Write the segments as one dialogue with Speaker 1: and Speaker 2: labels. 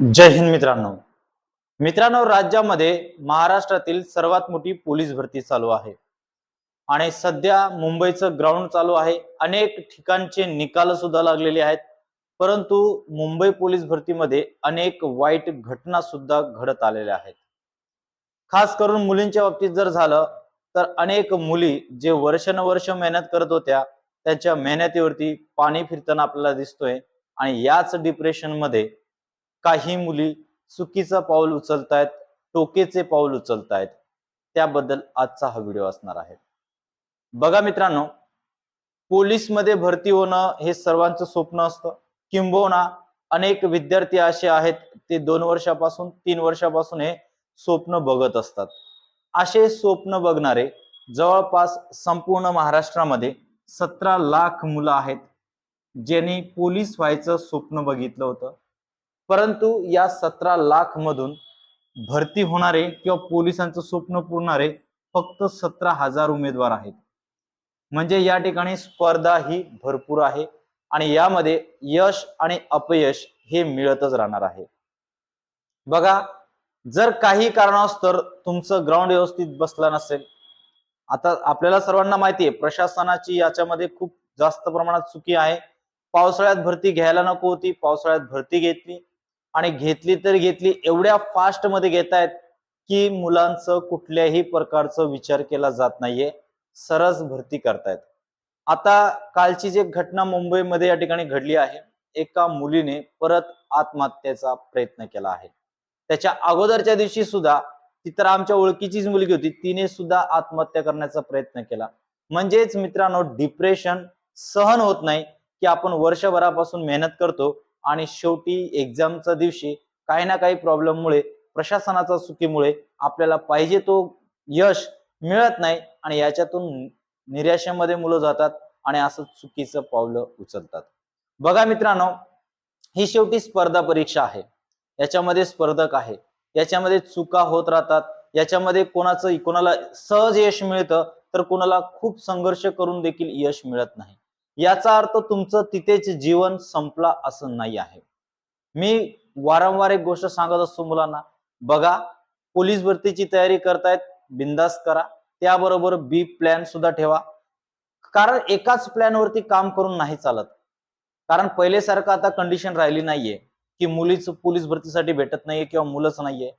Speaker 1: जय हिंद मित्रांनो. मित्रांनो राज्यामध्ये महाराष्ट्रातील सर्वात मोठी पोलीस भरती चालू आहे. आणि सध्या मुंबईचं ग्राउंड चालू आहे. अनेक ठिकाणचे निकाल सुद्धा लागलेले आहेत. परंतु मुंबई पोलीस भरतीमध्ये अनेक वाईट घटना सुद्धा घडत आलेल्या आहेत. खास करून मुलींच्या बाबतीत जर झालं तर अनेक मुली जे वर्षानुवर्ष मेहनत करत होत्या त्यांच्या मेहनतीवरती पाणी फिरताना आपल्याला दिसतोय. आणि याच डिप्रेशनमध्ये काही मुली चुकीचं पाऊल उचलतायत टोकेचे पाऊल उचलतायत. त्याबद्दल आजचा हा व्हिडिओ असणार आहे. बघा मित्रांनो पोलीसमध्ये भरती होणं हे सर्वांचं स्वप्न असतं. किंबहुना अनेक विद्यार्थी असे आहेत ते दोन वर्षापासून तीन वर्षापासून हे स्वप्न बघत असतात. असे स्वप्न बघणारे जवळपास संपूर्ण महाराष्ट्रामध्ये सतरा लाख मुलं आहेत ज्यांनी पोलीस व्हायचं स्वप्न बघितलं होतं. परंतु या सतरा लाख मधून भरती होणारे किंवा पोलिसांचं स्वप्न पुरणारे फक्त सतरा हजार उमेदवार आहेत. म्हणजे या ठिकाणी स्पर्धा ही भरपूर आहे आणि यामध्ये यश आणि अपयश हे मिळतच राहणार आहे. बघा जर काही कारणास्तर तुमचं ग्राउंड व्यवस्थित बसला नसेल आता आपल्याला सर्वांना माहिती आहे प्रशासनाची याच्यामध्ये खूप जास्त प्रमाणात चुकी आहे. पावसाळ्यात भरती घ्यायला नको होती पावसाळ्यात भरती घेतली. आणि घेतली तर घेतली एवढ्या फास्टमध्ये घेतायत की मुलांचं कुठल्याही प्रकारचं विचार केला जात नाहीये. सरस भरती करतायत. आता कालची जी घटना मुंबईमध्ये या ठिकाणी घडली आहे एका मुलीने परत आत्महत्येचा प्रयत्न केला आहे. त्याच्या अगोदरच्या दिवशी सुद्धा ती तर आमच्या ओळखीचीच मुलगी होती तिने सुद्धा आत्महत्या करण्याचा प्रयत्न केला. म्हणजेच मित्रांनो डिप्रेशन सहन होत नाही की आपण वर्षभरापासून मेहनत करतो आणि शेवटी एक्झामच्या दिवशी काही ना काही प्रॉब्लेममुळे प्रशासनाच्या चुकीमुळे आपल्याला पाहिजे तो यश मिळत नाही आणि याच्यातून निराशेमध्ये मुलं जातात आणि असं चुकीचं पावलं उचलतात. बघा मित्रांनो ही शेवटी स्पर्धा परीक्षा आहे. याच्यामध्ये स्पर्धक आहे. याच्यामध्ये चुका होत राहतात. याच्यामध्ये कोणाचं कोणाला सहज यश मिळतं तर कोणाला खूप संघर्ष करून देखील यश मिळत नाही. याचा अर्थ तुमचं तिथेच जीवन संपला असं नाही आहे. मी वारंवार एक गोष्ट सांगत असतो मुलांना बघा पोलीस भरतीची तयारी करतायत बिंदास करा त्याबरोबर बी प्लॅन सुद्धा ठेवा. कारण एकाच प्लॅन वरती काम करून नाही चालत. कारण पहिलेसारखं आता कंडिशन राहिली नाहीये की मुलीच पोलीस भरतीसाठी भेटत नाहीये किंवा मुलंच नाहीये.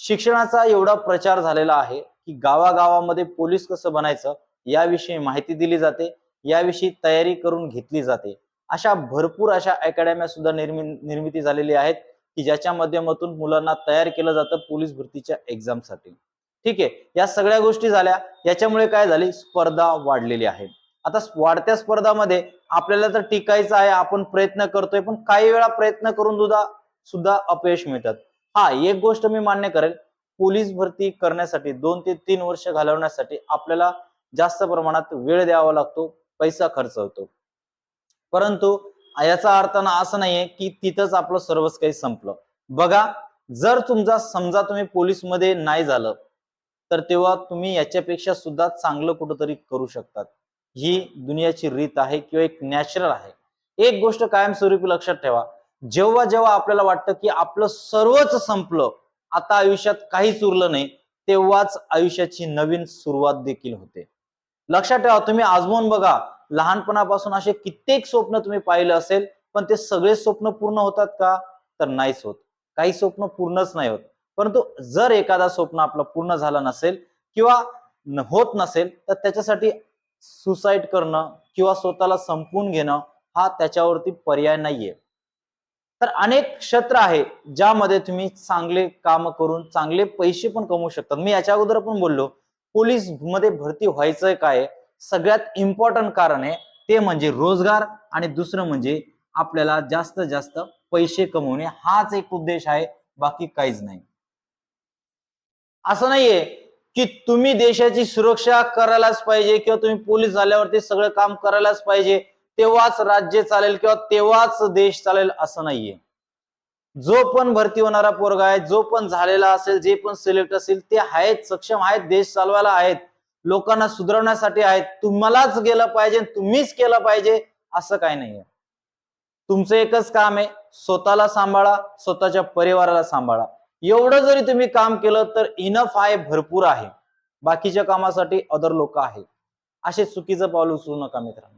Speaker 1: शिक्षणाचा एवढा प्रचार झालेला आहे की गावागावामध्ये पोलीस कसं बनायचं याविषयी माहिती दिली जाते. याविषयी तयारी करून घेतली जाते. अशा भरपूर अशा अकॅडम्या सुद्धा निर्मि निर्मिती झालेली आहेत की ज्याच्या माध्यमातून मुलांना तयार केलं जातं पोलीस भरतीच्या एक्झामसाठी ठीक आहे या सगळ्या गोष्टी झाल्या. याच्यामुळे काय झाली? स्पर्धा वाढलेली आहे. आता वाढत्या स्पर्धामध्ये आपल्याला तर टिकायचं आहे आपण प्रयत्न करतोय पण काही वेळा प्रयत्न करून सुद्धा सुद्धा अपयश मिळतात. हा एक गोष्ट मी मान्य करेल. पोलीस भरती करण्यासाठी दोन ते तीन वर्ष घालवण्यासाठी आपल्याला जास्त प्रमाणात वेळ द्यावा लागतो. पैसा खर्च होतो. परंतु याचा अर्थ ना असं नाहीये की तिथंच आपलं सर्वच काही संपलं. बघा जर तुमचा समजा तुम्ही पोलीसमध्ये नाही झालं तर तेव्हा तुम्ही याच्यापेक्षा सुद्धा चांगलं कुठंतरी करू शकतात. ही दुनियाची रीत आहे किंवा एक नॅचरल आहे. एक गोष्ट कायमस्वरूपी लक्षात ठेवा. जेव्हा जेव्हा आपल्याला वाटतं की आपलं सर्वच संपलं आता आयुष्यात काहीच उरलं नाही तेव्हाच आयुष्याची नवीन सुरुवात देखील होते. लक्षात ठेवा तुम्ही आजमून बघा लहानपणापासून असे कित्येक स्वप्न तुम्ही पाहिलं असेल पण ते सगळे स्वप्न पूर्ण होतात का? तर नाहीच होत. काही स्वप्न पूर्णच नाही होत. परंतु जर एखादा स्वप्न आपलं पूर्ण झालं नसेल किंवा होत नसेल तर त्याच्यासाठी सुसाईड करणं किंवा स्वतःला संपवून घेणं हा त्याच्यावरती पर्याय नाहीये. तर अनेक क्षेत्र आहे ज्यामध्ये तुम्ही चांगले काम करून चांगले पैसे पण कमवू शकतात. मी याच्या अगोदर पण बोललो पोलीसमध्ये भरती व्हायचं काय? सगळ्यात इम्पॉर्टंट कारण आहे ते म्हणजे रोजगार आणि दुसरं म्हणजे आपल्याला जास्त जास्त पैसे कमवणे. हाच एक उद्देश आहे बाकी काहीच नाही. असं नाहीये की तुम्ही देशाची सुरक्षा करायलाच पाहिजे किंवा तुम्ही पोलीस झाल्यावरती सगळं काम करायलाच पाहिजे तेव्हाच राज्य चालेल किंवा तेव्हाच देश चालेल असं नाहीये. जो पण भरती होणारा पोरगा आहे जो पण झालेला असेल जे पण सिलेक्ट असेल ते आहेत सक्षम आहेत देश चालवायला आहेत लोकांना सुधारण्यासाठी आहेत. तुम्हालाच गेलं पाहिजे तुम्हीच केलं पाहिजे असं काही नाहीये. तुमचं एकच काम आहे स्वतःला सांभाळा स्वतःच्या परिवाराला सांभाळा. एवढं जरी तुम्ही काम केलं तर इनफ आहे भरपूर आहे. बाकीच्या कामासाठी अदर लोक आहेत. असे चुकीचं पाऊल उचलू नका मित्रांनो.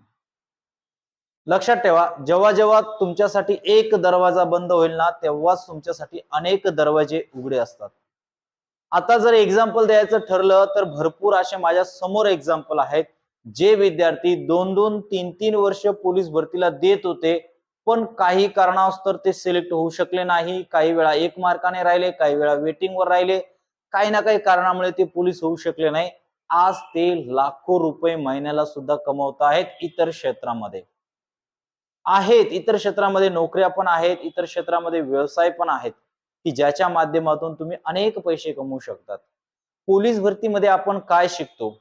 Speaker 1: लक्षात ठेवा जेव्हा जेव्हा तुमच्यासाठी एक दरवाजा बंद होईल ना तेव्हाच तुमच्यासाठी अनेक दरवाजे उघडे असतात. आता जर एक्झाम्पल द्यायचं ठरलं तर भरपूर असे माझ्यासमोर एक्झाम्पल आहेत जे विद्यार्थी दोन दोन तीन तीन वर्ष पोलीस भरतीला देत होते पण काही कारणास्तव ते सिलेक्ट होऊ शकले नाही. काही वेळा एक मार्काने राहिले काही वेळा वेटिंगवर राहिले. काही ना काही कारणामुळे ते पोलीस होऊ शकले नाही. आज ते लाखो रुपये महिन्याला सुद्धा कमवत आहेत इतर क्षेत्रामध्ये. आहेत. इतर क्षेत्रामध्ये नोकऱ्या पण आहेत इतर क्षेत्रामध्ये व्यवसाय पण आहेत की ज्याच्या माध्यमातून तुम्ही अनेक पैसे कमवू शकतात. पोलीस भरतीमध्ये आपण काय शिकतो?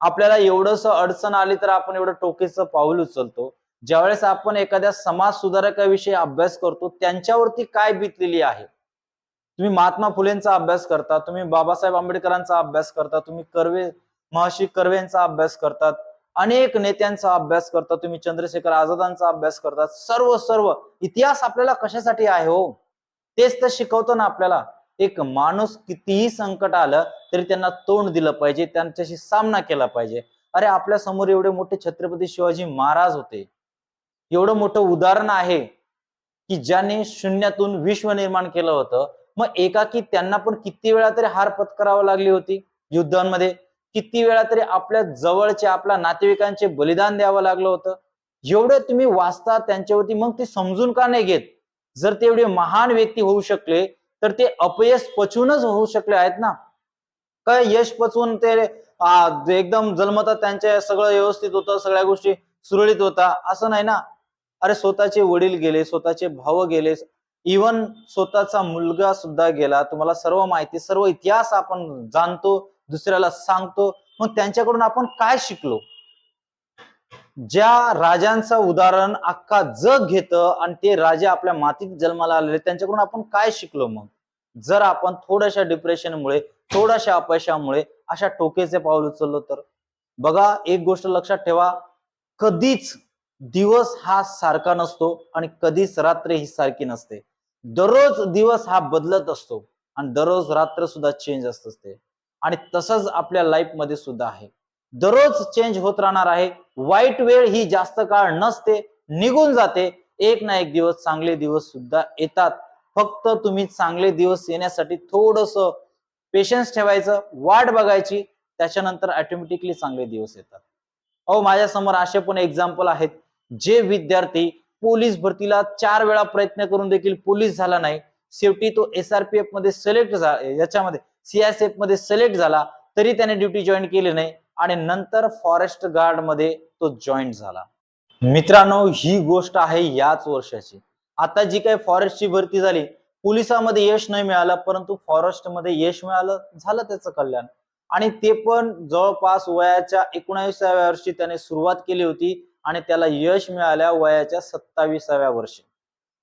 Speaker 1: आपल्याला एवढंस अडचण आली तर आपण एवढं टोकेचं पाऊल उचलतो. ज्यावेळेस आपण एखाद्या समाज सुधारकाविषयी अभ्यास करतो त्यांच्यावरती काय बितलेली आहे? तुम्ही महात्मा फुलेंचा अभ्यास करता तुम्ही बाबासाहेब आंबेडकरांचा अभ्यास करता तुम्ही कर्वे महर्षी कर्वेंचा अभ्यास करतात अनेक नेत्यांचा अभ्यास करता तुम्ही चंद्रशेखर आझादांचा अभ्यास करता सर्व सर्व. इतिहास आपल्याला कशासाठी आहे हो? तेच तर शिकवतो ना आपल्याला. एक माणूस कितीही संकट आलं तरी त्यांना तोंड दिलं पाहिजे. त्यांच्याशी सामना केला पाहिजे. अरे आपल्यासमोर एवढे मोठे छत्रपती शिवाजी महाराज होते. एवढं मोठं उदाहरण आहे की ज्याने शून्यातून विश्व निर्माण केलं होतं. मग एकाकी त्यांना पण किती वेळा तरी हार पत्करावं लागली होती? युद्धांमध्ये किती वेळा तरी आपल्या जवळचे आपल्या नातेवाईकांचे बलिदान द्यावं लागलं होतं. एवढं तुम्ही वाचता त्यांच्यावरती मग ते समजून का नाही घेत? जर ते एवढे महान व्यक्ती होऊ शकले तर ते अपयश पचवूनच होऊ शकले आहेत ना? काय यश पचवून ते एकदम जन्मतात त्यांच्या सगळं व्यवस्थित होतं सगळ्या गोष्टी सुरळीत होता असं नाही ना? अरे स्वतःचे वडील गेले स्वतःचे भाव गेले इवन स्वतःचा मुलगा सुद्धा गेला. तुम्हाला सर्व माहिती सर्व इतिहास आपण जाणतो दुसऱ्याला सांगतो. मग त्यांच्याकडून आपण काय शिकलो? ज्या राजांचं उदाहरण अख्खा जग घेतं आणि ते राजे आपल्या मातीत जन्माला आलेले त्यांच्याकडून आपण काय शिकलो मग? जर आपण थोड्याशा डिप्रेशनमुळे थोड्याशा अपयशामुळे अशा टोकेचे पाऊल उचललो तर? बघा एक गोष्ट लक्षात ठेवा. कधीच दिवस हा सारखा नसतो आणि कधीच रात्र ही सारखी नसते. दररोज दिवस हा बदलत असतो आणि दररोज रात्र सुद्धा चेंज असत असते. आणि तसंच आपल्या लाईफमध्ये सुद्धा आहे. दररोज चेंज होत राहणार आहे. वाईट वेळ ही जास्त काळ नसते निघून जाते. एक ना एक दिवस चांगले दिवस सुद्धा येतात. फक्त तुम्ही चांगले दिवस येण्यासाठी थोडस पेशन्स ठेवायचं वाट बघायची. त्याच्यानंतर ऑटोमॅटिकली चांगले दिवस येतात. अहो माझ्यासमोर असे पण एक्झाम्पल आहेत. जे विद्यार्थी पोलीस भरतीला चार वेळा प्रयत्न करून देखील पोलीस झाला नाही. शेवटी तो एस आर पी एफमध्ये सिलेक्ट झाला याच्यामध्ये सीएसएफमध्ये सिलेक्ट झाला तरी त्याने ड्युटी जॉईन केली नाही आणि नंतर फॉरेस्ट गार्डमध्ये तो जॉईन झाला. मित्रांनो ही गोष्ट आहे याच वर्षाची. आता जी काही फॉरेस्टची भरती झाली पोलिसामध्ये यश नाही मिळालं परंतु फॉरेस्टमध्ये यश मिळालं झालं त्याचं कल्याण. आणि ते पण जवळपास वयाच्या एकोणावीसाव्या वर्षी त्याने सुरुवात केली होती आणि त्याला यश मिळाल्या वयाच्या सत्तावीसाव्या वर्षी.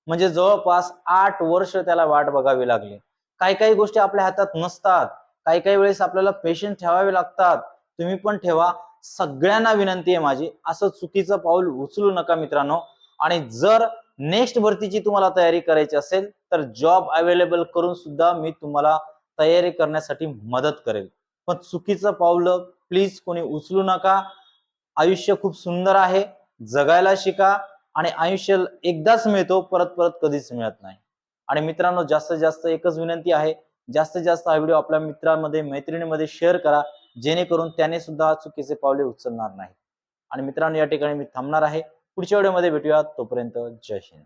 Speaker 1: म्हणजे जवळपास आठ वर्ष त्याला वाट बघावी लागली. काही काही गोष्टी आपल्या हातात नसतात. काही काही वेळेस आपल्याला पेशंट ठेवावे लागतात. तुम्ही पण ठेवा. सगळ्यांना विनंती आहे माझी. असं चुकीचं पाऊल उचलू नका मित्रांनो. आणि जर नेक्स्ट भरतीची तुम्हाला तयारी करायची असेल तर जॉब अवेलेबल करून सुद्धा मी तुम्हाला तयारी करण्यासाठी मदत करेल. पण चुकीचं पावलं प्लीज कोणी उचलू नका. आयुष्य खूप सुंदर आहे. जगायला शिका. आणि आयुष्य एकदाच मिळतो परत परत कधीच मिळत नाही. आणि मित्रांनो जास्तीत जास्त एकच विनंती आहे जास्तीत जास्त हा व्हिडिओ आपल्या मित्रांमध्ये मैत्रिणीमध्ये शेअर करा जेणेकरून त्याने सुद्धा चुकीचे पावले उचलणार नाही. आणि मित्रांनो या ठिकाणी मी थांबणार आहे. पुढच्या व्हिडिओमध्ये भेटूया. तोपर्यंत जय हिंद.